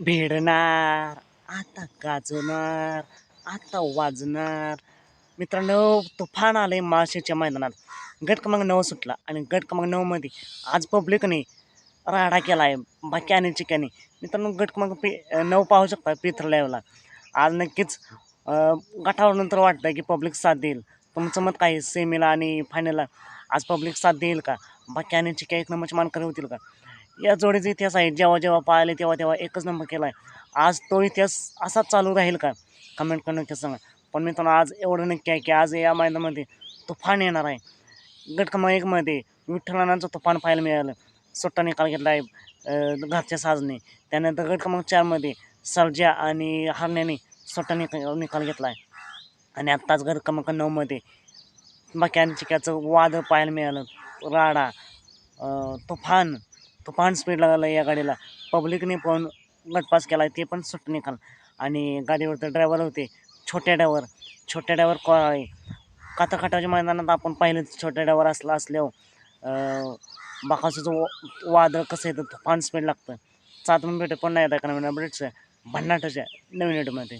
भिडणार आता गाजणार आता वाजणार. मित्रांनो तुफान आहे माळशेच्या मैदानात. गट क्रमांक नऊ सुटला आणि गट क्रमांक नऊमध्ये आज पब्लिकने राडा केला आहे बाकी आणि चिकनी मित्रांनो गट क्रमांक पी नऊ पाहू शकता पिथर लेवला आज नक्कीच गटावर नंतर वाटतं की पब्लिक साथ देईल. तुमचं मत काय? सेमीला आणि फायनलला आज पब्लिक साथ देईल का? बाकी आणि चिका एक नंबरची मानकरी होतील का? या जोडीचा इतिहास आहे. जेव्हा जेव्हा पाहिले तेव्हा तेव्हा एकच नंबर केला आहे आज तो इतिहास असाच चालू राहील का? कमेंट करून नक्कीच सांगा. पण मित्रांनो आज एवढं नक्की आहे की आज या मैदानामध्ये तुफान येणार आहे. गट क्रमांक एकमध्ये विठ्ठलानाचं तुफान पाहायला मिळालं. सुट्टा निकाल घेतला आहे घरच्या साजने त्यानंतर गट क्रमांक चारमध्ये सर्जा आणि हरण्याने सुट्टा निकाल निकाल घेतला आहे आणि आत्ताच गट क्रमांक नऊमध्ये बाकी आणि चिक्याचं वादळ पाहायला मिळालं. राडा तुफान तुफान स्पीड लागला या गाडीला. पब्लिकने पण गटपास केला ते पण सुट निकाल आणि गाडीवर तर ड्रायव्हर होते छोट्या ड्रायव्हर छोट्या ड्रायव्हर कोळाळे काताकाटाच्या मैदानात आपण पाहिलं छोट्या ड्रायव्हर असला असल्यावर बाकासूचं वादळ कसं येतं तुफान स्पीड लागतं. सात मिनिट भेटत पण नाही येतं कारण ब्रेडचं भन्नाटाच्या नवीन व्हिडिओमध्ये